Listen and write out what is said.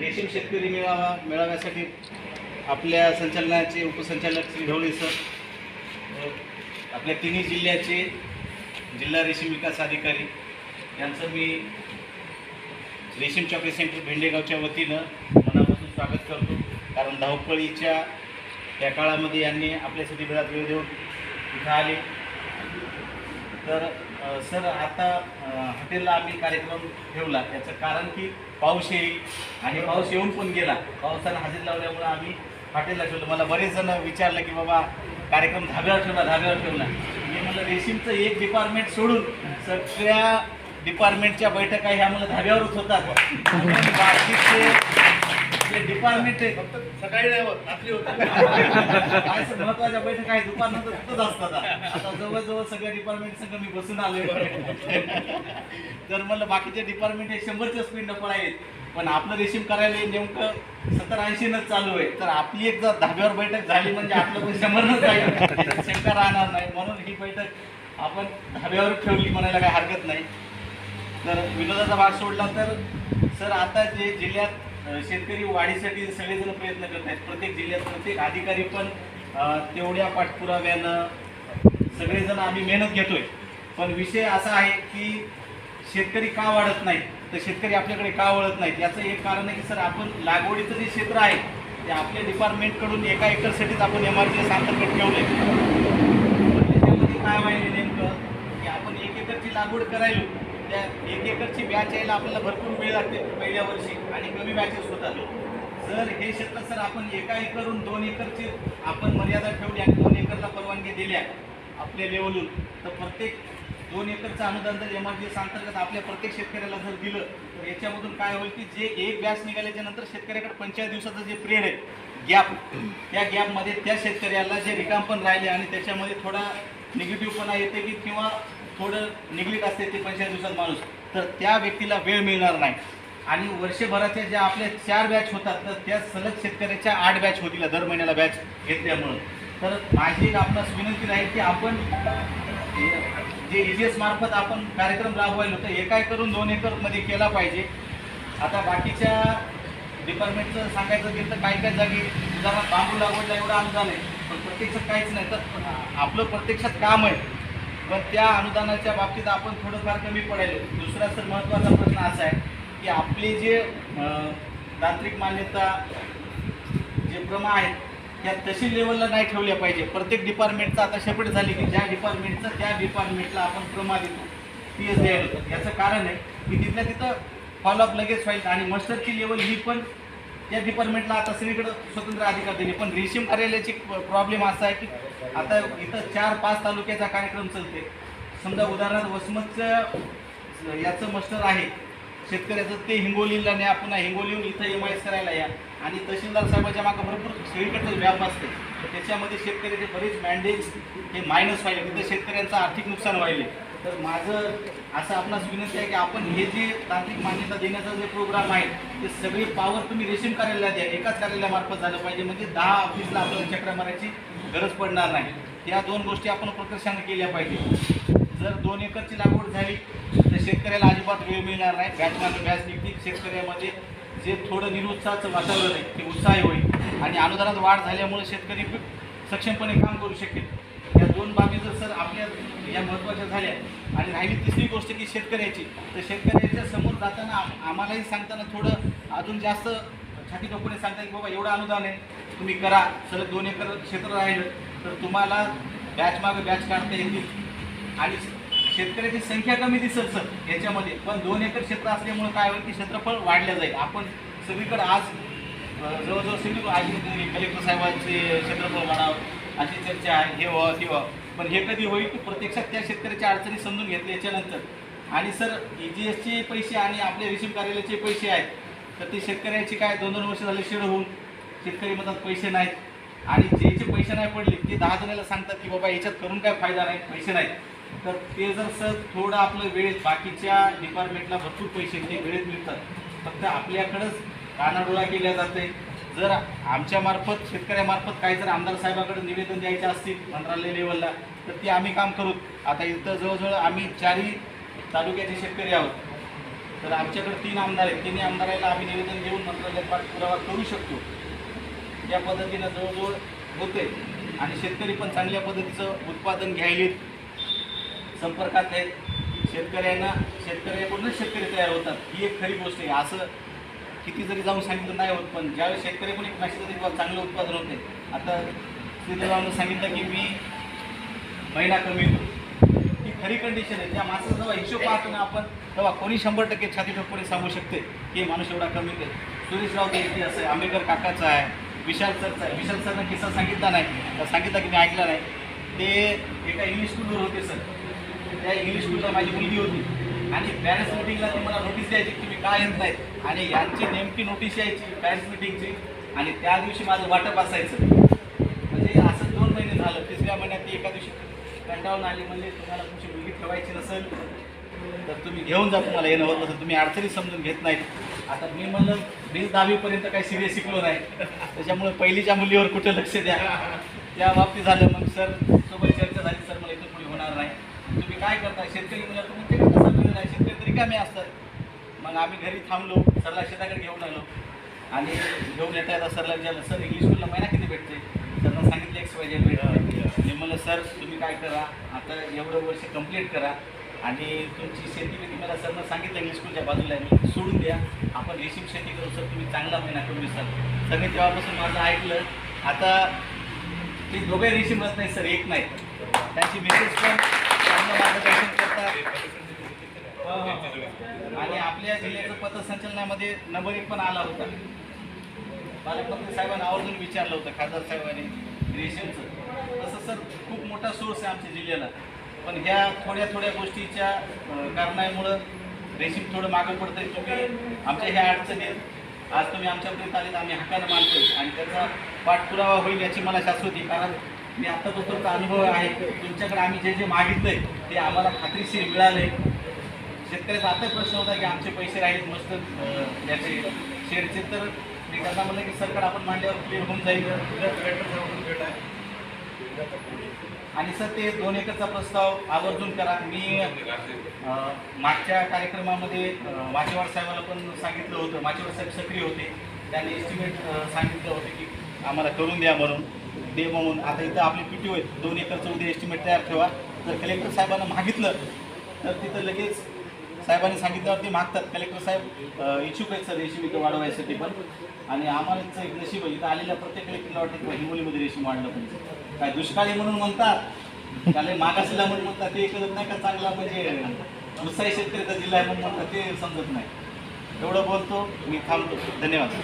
रेशीम शेतकरी मेळावा मेळाव्यासाठी आपल्या संचालनाचे उपसंचालक श्री ढवळे सर आपल्या तिन्ही जिल्ह्याचे जिल्हा रेशीम विकास अधिकारी यांचं मी रेशीम चॉकलेट सेंटर भेंडेगावच्या वतीनं मनापासून स्वागत करतो. कारण धावपळीच्या या काळामध्ये यांनी आपल्यासाठी बराच वेळ देऊन इथं आले. तर सर आता हॉटेलला आम्ही कार्यक्रम ठेवला. त्याचं कारण की पाऊस येईल आणि पाऊस येऊन पण गेला. पावसानं हजेरी लावल्यामुळं आम्ही हॉटेलला ठेवलं. मला बरेच जण विचारलं की बाबा कार्यक्रम धाब्यावर ठेवला धाब्यावर ठेवला. मी म्हणलं रेशीमचं एक डिपार्टमेंट सोडून सगळ्या डिपार्टमेंटच्या बैठका ह्या मला धाब्यावरच होतात. बाकीचे डिपार्टमेंट आहे. फक्त सकाळी नाही होत रात्री असं महत्त्वाच्या बैठका आहे दुपारनंतर तिथंच असतात आता. जवळजवळ सगळ्या डिपार्टमेंट सगळं मी बसून आलोय. तर म्हणलं बाकीचे डिपार्टमेंट हे शंभरच्या स्पीड नफळ आहेत पण आपलं रेशीम करायला नेमकं सत्तर ऐंशीनच चालू आहे. तर आपली एक जर धाब्यावर बैठक झाली म्हणजे आपलं पण शंभरनच जाईल. शंका राहणार नाही. म्हणून ही बैठक आपण धाब्यावर ठेवली म्हणायला काही हरकत नाही. तर विनोदाचा भाग सोडला तर सर आता जे जिल्ह्यात शेतकरी वाढीसाठी सगळेजण प्रयत्न करत आहेत. प्रत्येक जिल्ह्यात प्रत्येक अधिकारी पण तेवढ्या पाठपुराव्यानं सगळेजण आम्ही मेहनत घेतोय. पण विषय असा आहे की शेतकरी का वाढत नाही तर शेतकरी आपल्याकडे का वळत नाहीत? याचं एक कारण आहे की सर आपण लागवडीचं जे क्षेत्र आहे ते आपल्या डिपार्टमेंटकडून एका एकरसाठीच आपण एम आर पी अंतर्गत ठेवलंय. पण त्याच्यामध्ये काय व्हायला नेमकं? की आपण एक एकरची लागवड करायलो त्या एक एकरची बॅच यायला आपल्याला भरपूर वेळ लागते पहिल्या वर्षी आणि कमी बॅचेस होतात. जर हे क्षेत्र सर आपण एका एकरून दोन एकरची आपण मर्यादा ठेवली आणि दोन एकरला परवानगी दिल्या आपल्या लेवलून तर प्रत्येक दोन एकरचं अनुदान जर एम आर जी अंतर्गत आपल्या प्रत्येक शेतकऱ्याला जर दिलं तर याच्यामधून काय होईल की जे एक बॅच निघाल्याच्या नंतर शेतकऱ्याकडे पंचायत दिवसाचं जे पिरियड आहे गॅप त्या गॅपमध्ये त्या शेतकऱ्याला जे रिकाम पण राहिले आणि त्याच्यामध्ये थोडा निगेटिव्हपणा येते की किंवा थोडं निगडीत असते ते पंचेचाळीस दिवसात माणूस. तर त्या व्यक्तीला वेळ मिळणार नाही. आणि वर्षभराच्या ज्या आपल्या चार बॅच होतात तर त्या सलग शेतकऱ्याच्या आठ बॅच होतील दर महिन्याला बॅच घेतल्यामुळं. तर माझी आपणास विनंती राहील की आपण जे एजीएस मार्फत आपण कार्यक्रम राबवायला होतं एका एकरून दोन एकरमध्ये केला पाहिजे? आता बाकीच्या डिपार्टमेंटचं सांगायचं गेलं तर काही काही जागी उदाहरणार्थ बांबू लागवडला एवढं अनुदान आहे. पण प्रत्यक्षात काहीच नाही. तर आपलं प्रत्यक्षात काम आहे. पण त्या अनुदानाच्या बाबतीत आपण थोडंफार कमी पडायलो दुसरा सर महत्त्वाचा प्रश्न असा आहे की आपले जे तांत्रिक मान्यता जे प्रमा आहेत त्या तशी लेवलला नाही ठेवल्या पाहिजे. प्रत्येक डिपार्टमेंटचं आता शेपट झाली की ज्या डिपार्टमेंटचं त्या डिपार्टमेंटला आपण प्रमा देतो. पी एस द्यायला होतं याचं कारण आहे की तिथल्या तिथं फॉलोअप लगेच व्हायचं आणि मस्टरची लेवल ही पण त्या डिपार्टमेंटला आता सगळीकडं स्वतंत्र अधिकार दिले. पण रेशीम कार्यालयाची प्रॉब्लेम असा आहे की आता इथं चार पाच तालुक्याचा कार्यक्रम चालते समजा उदाहरणार्थ वसमतचं याचं मस्टर आहे. शेतकऱ्याचं ते हिंगोलीला न्या पुन्हा हिंगोलीहून इथं एम आय एस करायला या. आणि तहसीलदार साहेबाच्या मागं भरपूर सगळीकडचं व्याप असते. त्याच्यामध्ये शेतकऱ्याचे बरेच मॅन्डेज हे मायनस व्हायले तिथं शेतकऱ्यांचं आर्थिक नुकसान व्हायले. तर माझं असं आपणास विनंती आहे की आपण हे जे तांत्रिक मान्यता देण्याचा जे प्रोग्राम आहे ते सगळी पावर तुम्ही रेशीम कार्यालयात द्या. एकाच कार्यालयामार्फत झालं पाहिजे. म्हणजे दहा ऑफिसला आपल्याला चक्र मारायची गरज पडणार नाही. या दोन गोष्टी आपण प्रकर्षाने केल्या पाहिजे. जर दोन एकरची लागवड झाली तर शेतकऱ्याला अजिबात वेळ मिळणार नाही. बॅच मात्र बॅच निघतील. शेतकऱ्यामध्ये जे थोडं निरुत्साहाचं वातावरण आहे ते उत्साही होईल. आणि अनुदानात वाढ झाल्यामुळे शेतकरी सक्षमपणे काम करू शकेल. या दोन बाबी जर सर आपल्या या महत्त्वाच्या झाल्या आणि राहिली तिसरी गोष्ट की शेतकऱ्याची तर शेतकऱ्याच्या समोर जाताना आम्हालाही सांगताना थोडं अजून जास्त छाती टोपणे सांगता की बाबा एवढं अनुदान आहे. तुम्ही करा. सलग दोन एकर क्षेत्र राहिलं तर तुम्हाला बॅच मागे बॅच काढता येतील. आणि शेतकऱ्याची संख्या कमी दिसत सर याच्यामध्ये. पण दोन एकर क्षेत्र असल्यामुळे काय होईल की क्षेत्रफळ वाढलं जाईल. आपण सगळीकडे आज जवळजवळ सगळी आज कलेक्टर साहेबांचे क्षेत्रफळ वाढावं अशी चर्चा आहे हे व्हावं ते व्हावं. पण हे कधी होईल की प्रत्यक्षात त्या शेतकऱ्याच्या अडचणी समजून घेतल्याच्या नंतर आणि सर ई जी एसचे पैसे आणि आपल्या रेशीम कार्यालयाचे पैसे आहेत तर ते शेतकऱ्याचे काय दोन दोन वर्ष झाले शिड होऊन शेतकरी म्हणतात पैसे नाहीत. आणि ज्याचे पैसे नाही पडले ते दहा जणाला सांगतात की बाबा याच्यात करून काय फायदा नाही पैसे नाहीत. तर ते जर सर थोडं आपलं वेळेत बाकीच्या डिपार्टमेंटला भरपूर पैसे ते वेळेत मिळतात फक्त आपल्याकडंच कानाडोळा केल्या जाते. जर आमच्यामार्फत शेतकऱ्यामार्फत काही जर आमदार साहेबाकडे निवेदन द्यायचे असतील मंत्रालय लेवलला तर ते आम्ही काम करू. आता इथं जवळजवळ आम्ही चारही तालुक्याचे शेतकरी आहोत. तर आमच्याकडे तीन आमदार आहेत. तिन्ही आमदाराला आम्ही निवेदन देऊन मंत्रालयात पाठपुरावा करू शकतो. या पद्धतीनं जवळजवळ होते आणि शेतकरी पण चांगल्या पद्धतीचं उत्पादन घ्यायलेत. संपर्कात आहेत शेतकऱ्यांना शेतकऱ्याकडूनच शेतकरी तयार होतात. ही एक खरी गोष्ट आहे. असं किती जरी जाऊन सांगितलं नाही होत पण ज्यावेळेस शेतकरी पण एक लक्षात चांगलं उत्पादन होते आता श्रीदेवानं सांगितलं की मी महिना कमी येतो ही खरी कंडिशन आहे. त्या माणसाचा जेव्हा हिशोब पाहतो ना आपण तेव्हा कोणी शंभर टक्के छाती ठोकपणे सांगू शकते की माणूस एवढा कमी येते सुरेश राऊत असं आहे आंबेडकर काकाचा आहे विशाल सरचा आहे. विशाल सरनं किस्सा सांगितला नाही. सांगितला की मी ऐकला नाही. ते एका इंग्लिश स्कूलवर होते सर. त्या इंग्लिश स्कूलला माझी मुलगी होती. आणि पॅरेंट्स मिटिंगला ती मला नोटीस द्यायची की तुम्ही काय येत नाही आणि यांची नेमकी नोटीस यायची पॅरेंट्स मिटिंगची आणि त्या दिवशी माझं वाटप असायचं. म्हणजे असं दोन महिने झालं. तिसऱ्या महिन्यात ती एका दिवशी कंटाळून आली. म्हणजे तुम्हाला तुमची मुलगी ठेवायची नसेल तर तुम्ही घेऊन जा. तुम्हाला येणं होत नसेल. तुम्ही अडचणी समजून घेत नाहीत. आता मी म्हणलं वीस दहावीपर्यंत काही सिरियस शिकलो नाही. त्याच्यामुळे पहिलीच्या मुलीवर कुठे लक्ष द्या. त्या बाबतीत झालं. मग सर सोबत चर्चा झाली. सर मला इथं पुढे होणार नाही. तुम्ही काय करता शेतकरी म्हणजे तुम्ही ते कसं मिळणार नाही? शेतकरी तरी कामे असतात. मग आम्ही घरी थांबलो सरला शेताकडे घेऊन आलो. आणि घेऊन येता येता सरला विचारलं सर इंग्लिश स्कूलला महिना किती भेटते सरनं सांगितलं एक्स वाय भेटते मी म्हणलं सर तुम्ही काय करा? आता एवढं वर्ष कंप्लीट करा आणि तुमची शेती बिती मला सरनं सांगितलं इंग्लिश स्कूलच्या बाजूला आहे. मी सोडून द्या. आपण रेशीम शेती करू सर तुम्ही चांगला महिना करू सर. सगळे तेव्हापासून माझं ऐकलं. आता ते दोघे रेशीम रथ नाही सर एक नाही. त्यांची मिसेस पण चांगलं मार्गदर्शन करतात आणि आपल्या जिल्ह्याचं पथसंचलनामध्ये नंबर एक पण आला होता. पालकमंत्री साहेबांना आवर्जून विचारलं होतं खासदार साहेबांनी रेशनचं. तसं सर खूप मोठा सोर्स आहे आमच्या जिल्ह्याला. पण ह्या थोड्या थोड्या गोष्टीच्या कारणामुळं रेशीम थोडं मागं पडतं आहे तुम्ही आमच्या ह्या अडचणीत आज तुम्ही आमच्यापर्यंत आलेत आम्ही हक्कानं मानतो आणि त्याचा पाठपुरावा होईल याची मला शाश्वती. कारण मी आत्तापासूनचा अनुभव आहे तुमच्याकडे आम्ही जे जे मागितलंय ते आम्हाला खात्रीशीर मिळालंय. शेतकऱ्याचा आता प्रश्न होता की आमचे पैसे राहील मस्त याचे शेअरचे तर मी त्यांना म्हणलं की सरकार आपण मांडल्यावर क्लिअर होऊन जाईल. आणि सर ते दोन एकरचा प्रस्ताव आवर्जून करा. मी मागच्या कार्यक्रमामध्ये माचेवाड साहेबाला पण सांगितलं होतं. माचेवाड साहेब सक्रिय होते. त्यांनी एस्टिमेट सांगितलं होतं की आम्हाला करून द्या म्हणून. डे म्हणून. आता इथं आपली पी टी आहेत दोन एकरचं उद्या एस्टिमेट तयार ठेवा. जर कलेक्टर साहेबांना मागितलं तर तिथं लगेच साहेबांनी सांगितल्यावरती मागतात. कलेक्टर साहेब इच्छुक आहेत सर रेशीम इथं वाढवायसाठी पण. आणि आम्हालाच एक नशीब आहे. इथं आलेल्या प्रत्येक कलेक्टरला वाटतं की हिंगोलीमध्ये रेशीम वाढलं पाहिजे. काय दुष्काळी म्हणून म्हणतात. त्याला मागासला म्हणून म्हणतात. ते कळत नाही का चांगला म्हणजे उत्साही शेतकऱ्याचा जिल्हा आहे म्हणून म्हणतात. ते समजत नाही. एवढं बोलतो. मी थांबतो. धन्यवाद.